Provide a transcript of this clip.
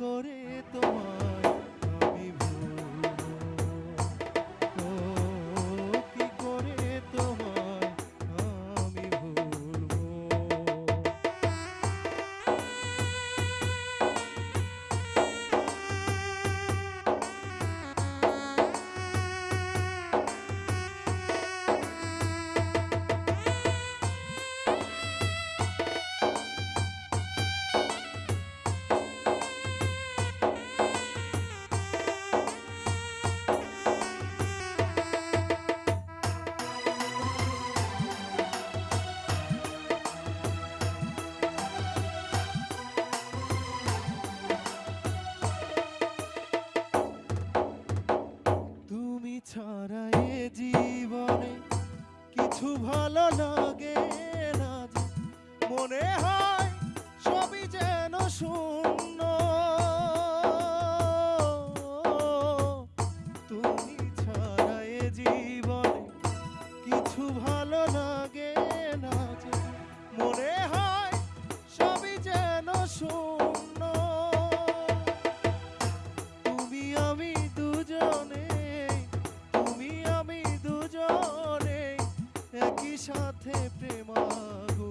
করে তোমার জীবনে কিছু ভালো লাগে না মনে হয় সবই যেন শূন্য। তুমি ছাড়া এ জীবনে কিছু ভালো সাথে প্রেমাগুনে